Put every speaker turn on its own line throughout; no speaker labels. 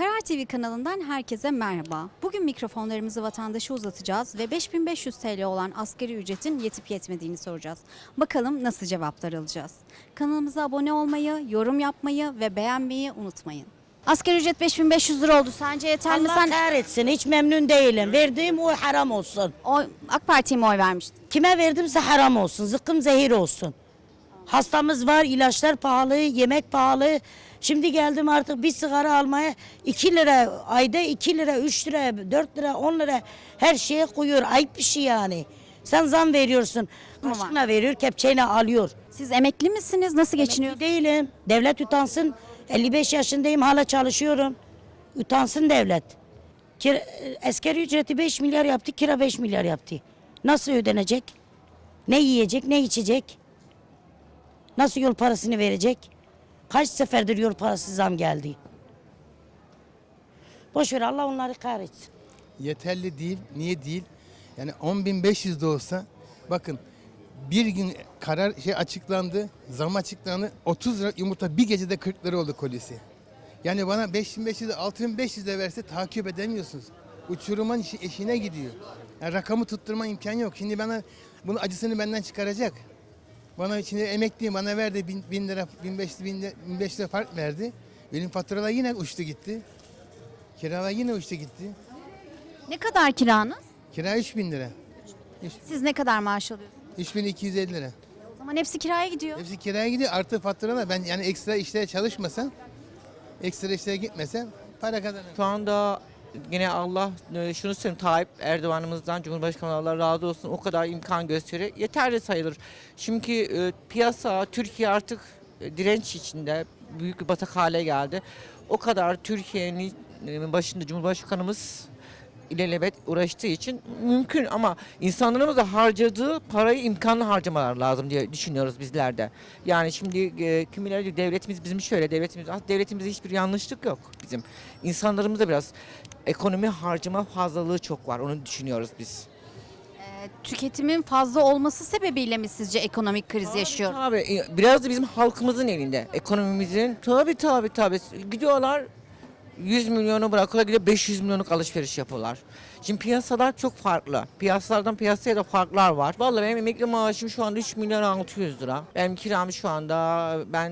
Karar TV kanalından herkese merhaba. Bugün mikrofonlarımızı vatandaşa uzatacağız ve 5500 TL olan asgari ücretin yetip yetmediğini soracağız. Bakalım nasıl cevaplar alacağız. Kanalımıza abone olmayı, yorum yapmayı ve beğenmeyi unutmayın. Asgari ücret 5500 lira oldu. Sence yeter mi?
Allah
Sen
kahretsin hiç memnun değilim. Verdiğim oy haram olsun.
o, AK Parti'ye mi oy vermiştin?
Kime verdimse haram olsun. Zıkkım zehir olsun. Hastamız var, ilaçlar pahalı, yemek pahalı. Şimdi geldim artık bir sigara almaya 2 lira, ayda 2 lira, 3 lira, 4 lira, 10 lira her şeye koyuyor. Ayıp bir şey yani. Sen zam veriyorsun. Kaşığına veriyor, kepçeyle alıyor.
Siz emekli misiniz? Nasıl geçiniyor?
Emekli değilim. Devlet utansın. 55 yaşındayım hala çalışıyorum. Utansın devlet. Kira, askeri ücreti 5 milyar yaptı, kira 5 milyar yaptı. Nasıl ödenecek? Ne yiyecek, ne içecek? Nasıl yol parasını verecek? Kaç seferdir yol parası zam geldi? Boş ver Allah onları kahretsin.
yeterli değil. Niye değil? Yani 10.500 de olsa bakın bir gün karar şey açıklandı, zam açıklandı. 30 lira yumurta bir gecede 40 lira oldu kolisi. Yani bana 5500 de 6500 de verse takip edemiyorsunuz. Uçurumun işi- eşine gidiyor. Yani rakamı tutturma imkanı yok. Şimdi bana bunun acısını benden çıkaracak. Bana şimdi emekliyim bana verdi 1000 bin lira 1500 bin lira, 1500 lira fark verdi. Benim faturalar yine uçtu gitti. Kiralar yine uçtu gitti.
Ne kadar kiranız?
Kira 3000 lira.
Siz ne kadar maaş alıyorsunuz?
3250 lira.
O zaman hepsi kiraya gidiyor.
Hepsi kiraya gidiyor artı faturalar. Ben yani ekstra işlere çalışmasam, ekstra işlere gitmesem para kazanırım.
Şu anda yine Allah e, şunu söyleyeyim Tayyip Erdoğan'ımızdan Cumhurbaşkanı Allah razı olsun o kadar imkan gösteriyor. Yeterli sayılır. Çünkü e, piyasa Türkiye artık e, direnç içinde büyük bir batak hale geldi. O kadar Türkiye'nin başında Cumhurbaşkanımız ilelebet uğraştığı için mümkün ama insanlarımız da harcadığı parayı imkanlı harcamalar lazım diye düşünüyoruz bizler de. Yani şimdi e, kimileri diyor, devletimiz bizim şöyle devletimiz ah, devletimizde hiçbir yanlışlık yok bizim. İnsanlarımızda biraz ekonomi harcama fazlalığı çok var onu düşünüyoruz biz.
Ee, tüketimin fazla olması sebebiyle mi sizce ekonomik kriz yaşıyor?
Tabii e, biraz da bizim halkımızın elinde ekonomimizin tabii tabii tabii gidiyorlar 100 milyonu bırakıyorlar gidiyor 500 milyonluk alışveriş yapıyorlar. Şimdi piyasalar çok farklı. Piyasalardan piyasaya da farklar var. Vallahi benim emekli maaşım şu anda 3 milyon 600 lira. Benim kiram şu anda ben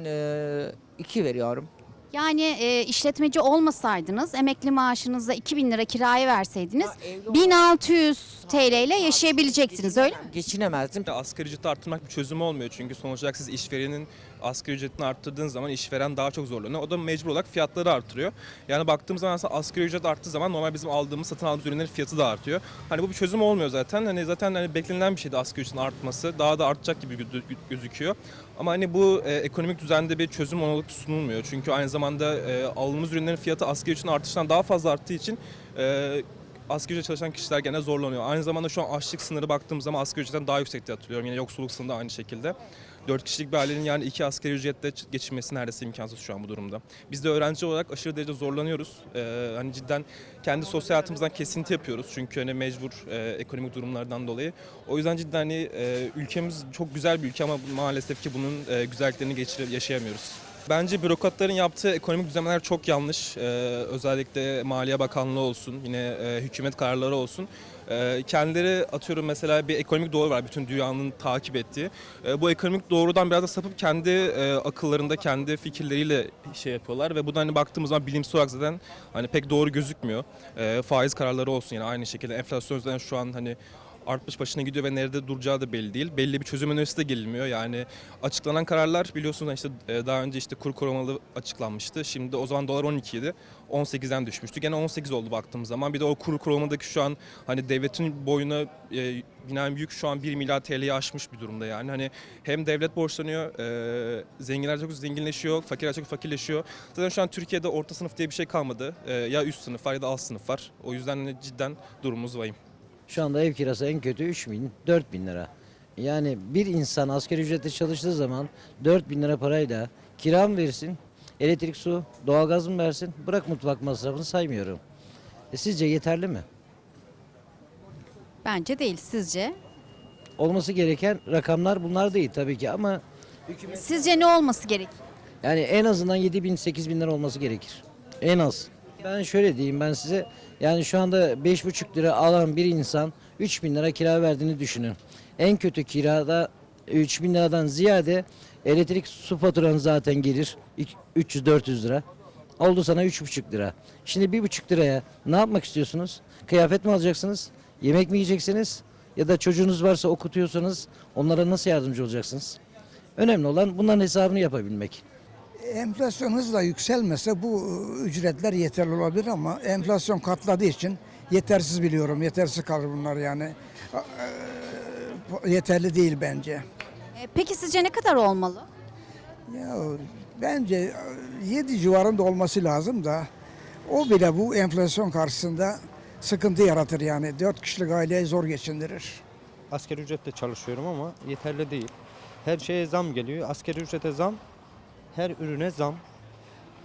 2 veriyorum.
Yani e, işletmeci olmasaydınız emekli maaşınızda 2000 lira kiraya verseydiniz
evli
1600 TL ile yaşayabilecektiniz öyle mi?
Geçinemezdim.
Asgari ücreti arttırmak bir çözüm olmuyor çünkü sonuç olarak siz işverenin asgari ücretini arttırdığınız zaman işveren daha çok zorlanıyor. O da mecbur olarak fiyatları artırıyor. Yani baktığımız zaman aslında asgari ücret arttığı zaman normal bizim aldığımız, satın aldığımız ürünlerin fiyatı da artıyor. Hani bu bir çözüm olmuyor zaten. Hani zaten hani beklenilen bir şeydi asgari ücretin artması. Daha da artacak gibi gözü- gözüküyor. Ama hani bu e, ekonomik düzende bir çözüm olarak sunulmuyor. Çünkü aynı zamanda e, aldığımız ürünlerin fiyatı asgari ücretin artışından daha fazla arttığı için e, asgari ücret çalışan kişiler gene zorlanıyor. Aynı zamanda şu an açlık sınırı baktığım zaman asgari ücretten daha yüksek diye hatırlıyorum. Yine yoksulluk sınırı da aynı şekilde. 4 kişilik bir ailenin yani iki asgari ücretle geçinmesi neredeyse imkansız şu an bu durumda. Biz de öğrenci olarak aşırı derece zorlanıyoruz. Ee, hani cidden kendi sosyal hayatımızdan kesinti yapıyoruz. Çünkü hani mecbur e, ekonomik durumlardan dolayı. O yüzden cidden hani e, ülkemiz çok güzel bir ülke ama maalesef ki bunun e, güzelliklerini geçirip yaşayamıyoruz. Bence bürokratların yaptığı ekonomik düzenlemeler çok yanlış. Ee, özellikle Maliye Bakanlığı olsun, yine e, hükümet kararları olsun. Ee, kendileri atıyorum mesela bir ekonomik doğru var bütün dünyanın takip ettiği. Ee, bu ekonomik doğrudan biraz da sapıp kendi e, akıllarında, kendi fikirleriyle şey yapıyorlar ve bu da hani baktığımız zaman bilimsel olarak zaten hani pek doğru gözükmüyor. Ee, faiz kararları olsun yine aynı şekilde enflasyon zaten şu an hani artmış başına gidiyor ve nerede duracağı da belli değil. Belli bir çözüm önerisi de gelinmiyor. Yani açıklanan kararlar biliyorsunuz işte e, daha önce işte kur korumalı açıklanmıştı. Şimdi o zaman dolar 12 idi. 18'den düşmüştü. Gene 18 oldu baktığımız zaman. Bir de o kur korumadaki şu an hani devletin boyuna e, binen yük şu an 1 milyar TL'yi aşmış bir durumda yani. Hani hem devlet borçlanıyor, e, zenginler çok zenginleşiyor, fakirler çok fakirleşiyor. Zaten şu an Türkiye'de orta sınıf diye bir şey kalmadı. E, ya üst sınıf var ya da alt sınıf var. O yüzden hani cidden durumumuz vahim.
Şu anda ev kirası en kötü 3 bin, 4 bin lira. Yani bir insan asgari ücretle çalıştığı zaman 4 bin lira parayla kira mı versin, elektrik, su, doğalgaz mı versin? Bırak mutfak masrafını saymıyorum. E sizce yeterli mi?
Bence değil sizce.
Olması gereken rakamlar bunlar değil tabii ki ama
Sizce ne olması gerek?
yani en azından 7 bin, 8 bin lira olması gerekir. En az. Ben şöyle diyeyim ben size. Yani şu anda 5,5 lira alan bir insan 3 bin lira kira verdiğini düşünün. En kötü kirada 3 bin liradan ziyade elektrik su faturan zaten gelir 300-400 lira. Oldu sana 3,5 lira. Şimdi 1,5 liraya ne yapmak istiyorsunuz? Kıyafet mi alacaksınız? Yemek mi yiyeceksiniz? Ya da çocuğunuz varsa okutuyorsanız onlara nasıl yardımcı olacaksınız? Önemli olan bunların hesabını yapabilmek.
Enflasyon hızla yükselmese bu e, ücretler yeterli olabilir ama enflasyon katladığı için yetersiz biliyorum. Yetersiz kalır bunlar yani. E, Yeterli değil bence.
E, peki sizce ne kadar olmalı?
Ya bence 7 civarında olması lazım da o bile bu enflasyon karşısında sıkıntı yaratır yani. 4 kişilik aileyi zor geçindirir.
Asgari ücretle çalışıyorum ama yeterli değil. Her şeye zam geliyor. Asgari ücrete zam, her ürüne zam.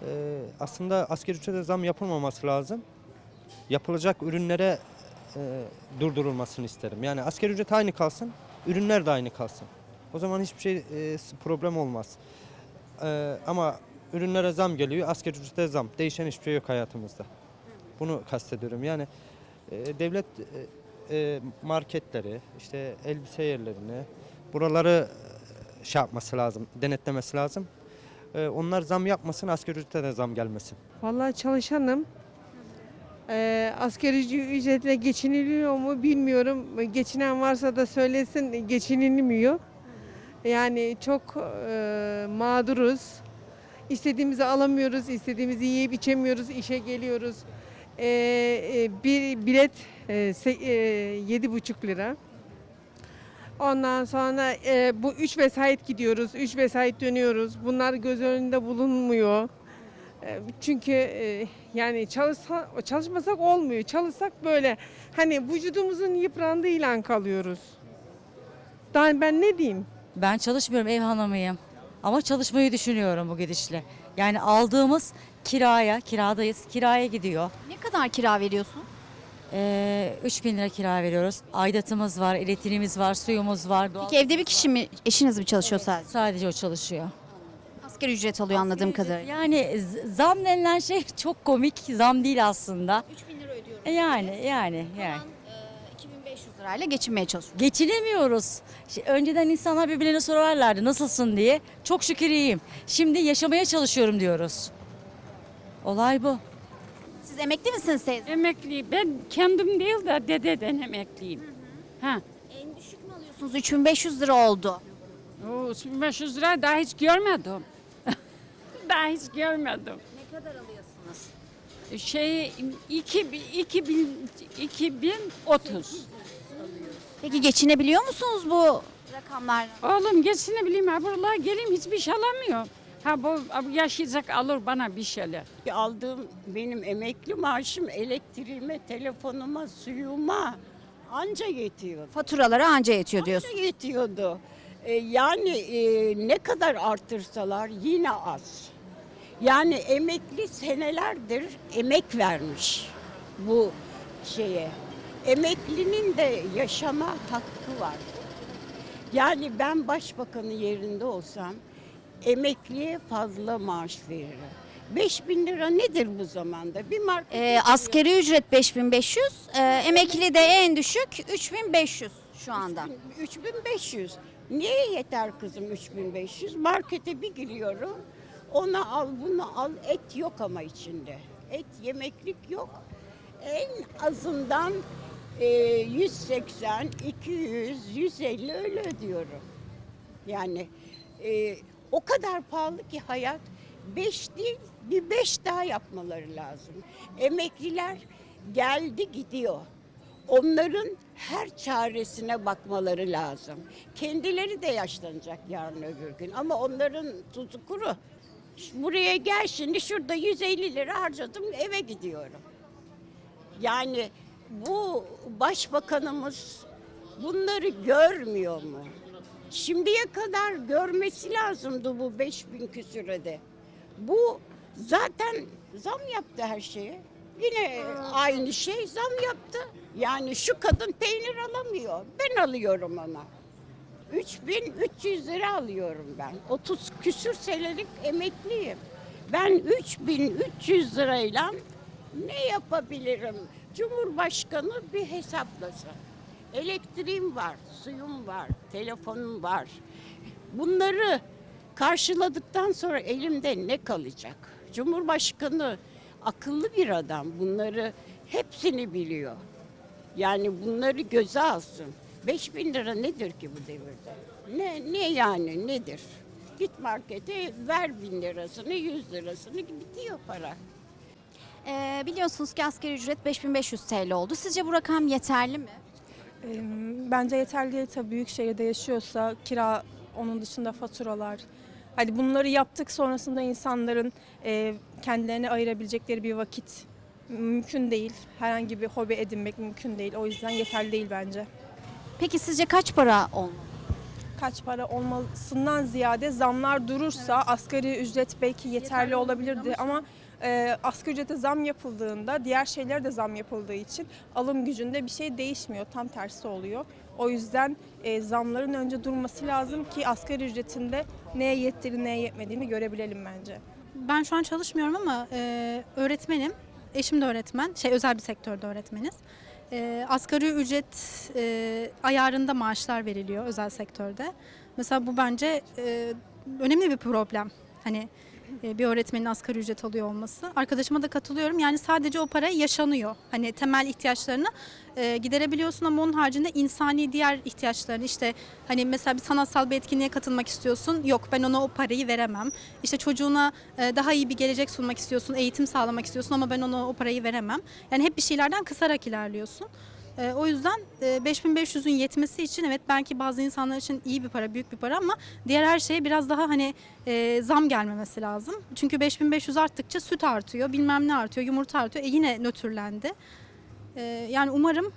Ee, aslında asgari ücrete zam yapılmaması lazım. Yapılacak ürünlere e, durdurulmasını isterim. Yani asgari ücret aynı kalsın, ürünler de aynı kalsın. O zaman hiçbir şey e, problem olmaz. Ee, ama ürünlere zam geliyor, asgari ücrete zam. Değişen hiçbir şey yok hayatımızda. Bunu kastediyorum. Yani e, devlet e, e, marketleri, işte elbise yerlerini, buraları e, şey yapması lazım, denetlemesi lazım. E, onlar zam yapmasın, asgari ücrete de zam gelmesin.
Vallahi çalışanım. Ee, asgari ücretle geçiniliyor mu bilmiyorum. Geçinen varsa da söylesin geçinilmiyor. Yani çok e, mağduruz. İstediğimizi alamıyoruz, istediğimizi yiyip içemiyoruz, işe geliyoruz. Ee, e, bir bilet e, se- e, yedi buçuk lira. Ondan sonra e, bu üç vesait gidiyoruz, üç vesait dönüyoruz. Bunlar göz önünde bulunmuyor. E, Çünkü e, yani çalışsa, çalışmasak olmuyor. Çalışsak böyle hani vücudumuzun yıprandığıyla kalıyoruz. Daha ben ne diyeyim?
Ben çalışmıyorum ev hanımıyım. Ama çalışmayı düşünüyorum bu gidişle. Yani aldığımız kiraya, kiradayız, kiraya gidiyor.
Ne kadar kira veriyorsun?
Ee, 3 bin lira kira veriyoruz. Aidatımız var, elektriğimiz var, suyumuz var. Doğal...
Peki evde bir kişi mi, eşiniz mi çalışıyor sadece?
Sadece o çalışıyor.
Asgari ücret alıyor anladığım kadarıyla.
Yani z- zam denilen şey çok komik. Zam değil aslında.
3000 lira ödüyorum.
Yani, yani, yani.
2500 lirayla geçinmeye çalışıyor.
Geçinemiyoruz. Şi- Önceden insanlar birbirlerine sorarlardı nasılsın diye. Çok şükür iyiyim. Şimdi yaşamaya çalışıyorum diyoruz. Olay bu.
Siz emekli misiniz teyze?
Emekli. Ben kendim değil de dededen emekliyim. Ha.
En düşük mü alıyorsunuz? 3500 lira oldu.
O 500 lira daha hiç görmedim. daha hiç görmedim.
Ne kadar alıyorsunuz?
Şey 2000 2000 2030.
Peki geçinebiliyor musunuz bu rakamlarla?
Oğlum geçsin ne bileyim ha buralara geleyim hiçbir şey alamıyor. Ha bu bu yaşayacak alır bana bir şeyler.
Aldığım benim emekli maaşım elektriğime, telefonuma, suyuma anca yetiyor.
Faturalara anca yetiyor diyorsun.
Anca yetiyordu. Ee, yani e, ne kadar artırsalar yine az. Yani emekli senelerdir emek vermiş bu şeye. Emeklinin de yaşama hakkı var. Yani ben başbakanın yerinde olsam emekliye fazla maaş veririm. 5000 lira nedir bu zamanda? Bir market
Ee, askeri ücret 5500, e, emekli de en düşük 3500 şu anda.
3500. Niye yeter kızım 3500? Markete bir giriyorum. Ona al, bunu al. Et yok ama içinde. Et yemeklik yok. En azından e, 180, 200, 150 öyle ödüyorum. Yani e, o kadar pahalı ki hayat. 5 değil, bir 5 daha yapmaları lazım. Emekliler geldi gidiyor. Onların her çaresine bakmaları lazım. Kendileri de yaşlanacak yarın öbür gün ama onların tuzu kuru. Buraya gel şimdi şurada 150 lira harcadım eve gidiyorum. Yani bu başbakanımız bunları görmüyor mu? Şimdiye kadar görmesi lazımdı bu 5000 küsürede. Bu zaten zam yaptı her şeye. Yine aynı şey zam yaptı. Yani şu kadın peynir alamıyor. Ben alıyorum ona. 3300 lira alıyorum ben. 30 küsür senelik emekliyim. Ben 3300 lirayla Ne yapabilirim? Cumhurbaşkanı bir hesaplasın. Elektriğim var, suyum var, telefonum var. Bunları karşıladıktan sonra elimde ne kalacak? Cumhurbaşkanı akıllı bir adam. Bunları hepsini biliyor. Yani bunları göze alsın. 5 bin lira nedir ki bu devirde? Ne, ne yani nedir? Git markete ver bin lirasını, yüz lirasını bitiyor para.
Ee, biliyorsunuz ki asgari ücret 5500 TL oldu. Sizce bu rakam yeterli mi?
Bence yeterli değil tabii büyük şehirde yaşıyorsa kira onun dışında faturalar. Hadi bunları yaptık sonrasında insanların e, kendilerine ayırabilecekleri bir vakit mümkün değil. Herhangi bir hobi edinmek mümkün değil. O yüzden yeterli değil bence.
Peki sizce kaç para olmalı?
Kaç para olmasından ziyade zamlar durursa asgari ücret belki yeterli olabilirdi ama e, asgari ücrete zam yapıldığında diğer şeylere de zam yapıldığı için alım gücünde bir şey değişmiyor. Tam tersi oluyor. O yüzden e, zamların önce durması lazım ki asgari ücretinde neye yettiğini neye yetmediğini görebilelim bence.
Ben şu an çalışmıyorum ama e, öğretmenim. Eşim de öğretmen. Şey özel bir sektörde öğretmeniz. E, asgari ücret e, ayarında maaşlar veriliyor özel sektörde. Mesela bu bence e, önemli bir problem. Hani bir öğretmenin asgari ücret alıyor olması. Arkadaşıma da katılıyorum. Yani sadece o para yaşanıyor. Hani temel ihtiyaçlarını e, giderebiliyorsun ama onun haricinde insani diğer ihtiyaçlarını işte hani mesela bir sanatsal bir etkinliğe katılmak istiyorsun. Yok ben ona o parayı veremem. İşte çocuğuna e, daha iyi bir gelecek sunmak istiyorsun, eğitim sağlamak istiyorsun ama ben ona o parayı veremem. Yani hep bir şeylerden kısarak ilerliyorsun. E, o yüzden e, 5500'ün yetmesi için evet belki bazı insanlar için iyi bir para, büyük bir para ama diğer her şeye biraz daha hani e, zam gelmemesi lazım. Çünkü 5500 arttıkça süt artıyor, bilmem ne artıyor, yumurta artıyor. E yine nötrlendi. E, yani umarım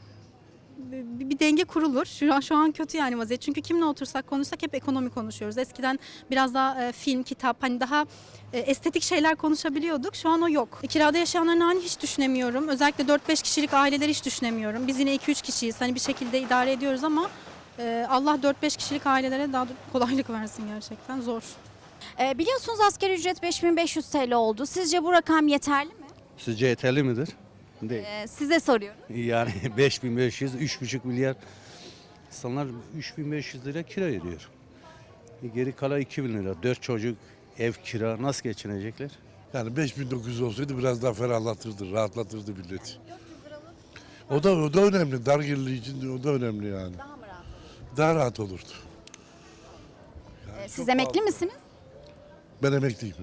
bir, denge kurulur. Şu an, şu an kötü yani vaziyet. Çünkü kimle otursak konuşsak hep ekonomi konuşuyoruz. Eskiden biraz daha e, film, kitap hani daha e, estetik şeyler konuşabiliyorduk. Şu an o yok. E, kirada yaşayanların halini hiç düşünemiyorum. Özellikle 4-5 kişilik aileleri hiç düşünemiyorum. Biz yine 2-3 kişiyiz. Hani bir şekilde idare ediyoruz ama e, Allah 4-5 kişilik ailelere daha da kolaylık versin gerçekten. Zor.
Ee, biliyorsunuz asgari ücret 5500 TL oldu. Sizce bu rakam yeterli mi?
Sizce yeterli midir? Değil.
Ee, size soruyorum.
Yani 5500, 3,5 milyar insanlar 3500 lira kira ediyor. E Geri kalan 2000 lira. 4 çocuk, ev kira nasıl geçinecekler?
Yani 5900 olsaydı biraz daha ferahlatırdı, rahatlatırdı milleti. O da o da önemli. Dar gelirli için o da önemli yani.
Daha mı rahat?
Daha rahat olurdu.
Ee, siz emekli misiniz?
Ben emekliyim.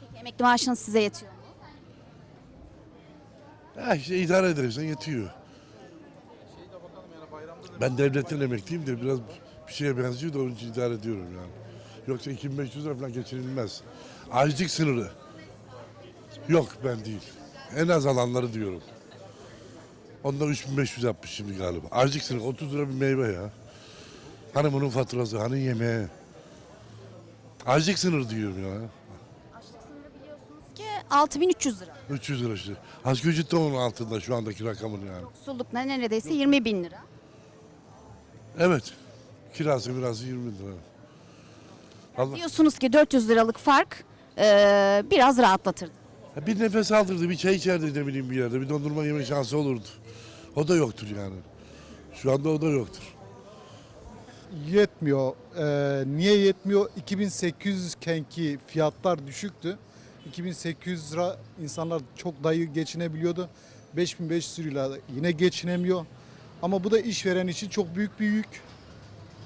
Peki, emekli maaşınız size yetiyor mu?
Ha işte idare edersen yetiyor. Ben devletten emekliyim de biraz bir şeye benziyor da onun için idare ediyorum yani. Yoksa 2500 lira falan geçirilmez. Açlık sınırı. Yok ben değil. En az alanları diyorum. Ondan 3500 yapmış şimdi galiba. Açlık sınırı 30 lira bir meyve ya. Bunun faturası, hani yemeği. Açlık sınırı diyorum ya.
Ki 6300 lira.
300 lira işte. Asgari ücret de onun altında şu andaki rakamın yani.
Yoksulluk ne- neredeyse 20 bin lira.
Evet. Kirası biraz 20 lira. Allah
Diyorsunuz ki 400 liralık fark e, biraz rahatlatırdı.
Ya bir nefes aldırdı, bir çay içerdi ne bileyim bir yerde. Bir dondurma yeme şansı olurdu. O da yoktur yani. Şu anda o da yoktur.
Yetmiyor. Ee, niye yetmiyor? 2800 kenki fiyatlar düşüktü. 2800 lira insanlar çok dayı geçinebiliyordu. 5500 lira yine geçinemiyor. Ama bu da işveren için çok büyük bir yük.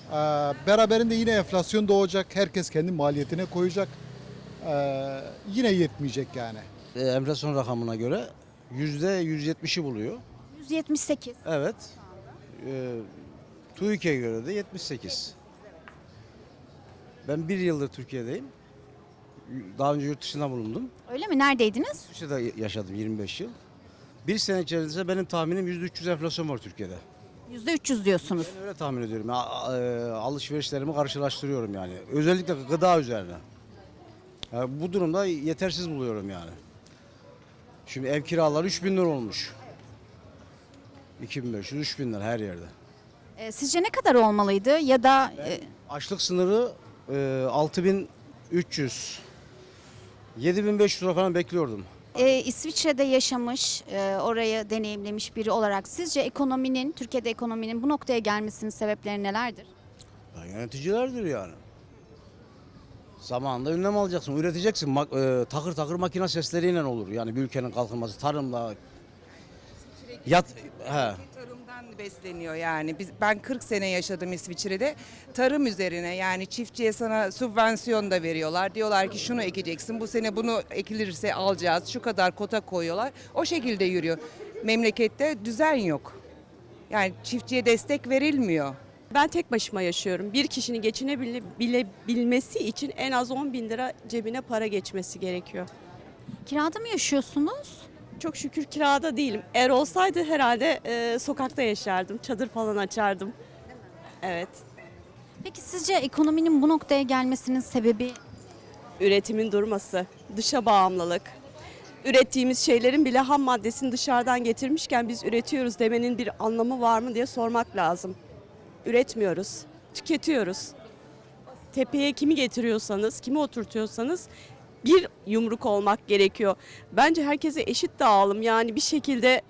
Ee, beraberinde yine enflasyon doğacak. Herkes kendi maliyetine koyacak. Ee, yine yetmeyecek yani.
E, enflasyon rakamına göre %170'i buluyor.
178.
Evet. E, TÜİK'e göre de 78. Ben bir yıldır Türkiye'deyim. Daha önce yurt dışında bulundum.
Öyle mi? Neredeydiniz?
İsviçre'de yaşadım 25 yıl. Bir sene içerisinde benim tahminim %300 enflasyon var Türkiye'de.
%300 diyorsunuz.
Ben öyle tahmin ediyorum. E, alışverişlerimi karşılaştırıyorum yani. Özellikle gıda üzerine. Ya, bu durumda yetersiz buluyorum yani. Şimdi ev kiraları 3000 lira olmuş. 2500 3000 lira her yerde.
Ee, sizce ne kadar olmalıydı ya da e,
Açlık sınırı e, 6300 7500 lira falan bekliyordum.
Ee, İsviçre'de yaşamış, e, orayı deneyimlemiş biri olarak sizce ekonominin, Türkiye'de ekonominin bu noktaya gelmesinin sebepleri nelerdir?
Ya yöneticilerdir yani. Zamanında önlem alacaksın, üreteceksin. Mak- e, takır takır makine sesleriyle olur. Yani bir ülkenin kalkınması tarımla. Yat, he.
Besleniyor yani. Biz, ben 40 sene yaşadım İsviçre'de. Tarım üzerine yani çiftçiye sana sübvansiyon da veriyorlar. Diyorlar ki şunu ekeceksin, bu sene bunu ekilirse alacağız. Şu kadar kota koyuyorlar. O şekilde yürüyor. Memlekette düzen yok. Yani çiftçiye destek verilmiyor.
Ben tek başıma yaşıyorum. Bir kişinin geçinebilmesi için en az 10 bin lira cebine para geçmesi gerekiyor.
Kirada mı yaşıyorsunuz?
Çok şükür kirada değilim. Eğer olsaydı herhalde e, sokakta yaşardım. Çadır falan açardım. Evet.
Peki sizce ekonominin bu noktaya gelmesinin sebebi
Üretimin durması, dışa bağımlılık. Ürettiğimiz şeylerin bile ham maddesini dışarıdan getirmişken biz üretiyoruz demenin bir anlamı var mı diye sormak lazım. Üretmiyoruz, tüketiyoruz. Tepeye kimi getiriyorsanız, kimi oturtuyorsanız yumruk olmak gerekiyor. Bence herkese eşit dağılım yani bir şekilde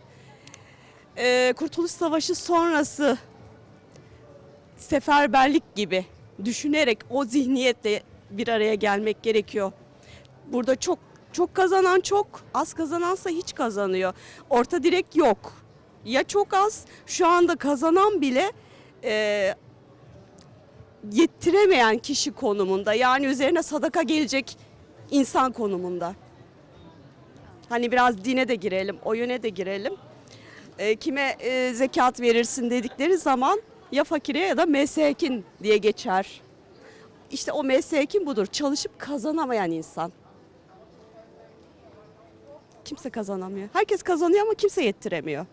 e, Kurtuluş Savaşı sonrası seferberlik gibi düşünerek o zihniyetle bir araya gelmek gerekiyor. Burada çok çok kazanan çok, az kazanansa hiç kazanıyor. Orta direk yok. Ya çok az, şu anda kazanan bile e, yettiremeyen kişi konumunda. Yani üzerine sadaka gelecek insan konumunda. Hani biraz dine de girelim, o yöne de girelim. E, kime e, zekat verirsin dedikleri zaman ya fakire ya da mesekin diye geçer. İşte o mesekin budur. Çalışıp kazanamayan insan. Kimse kazanamıyor. Herkes kazanıyor ama kimse yettiremiyor.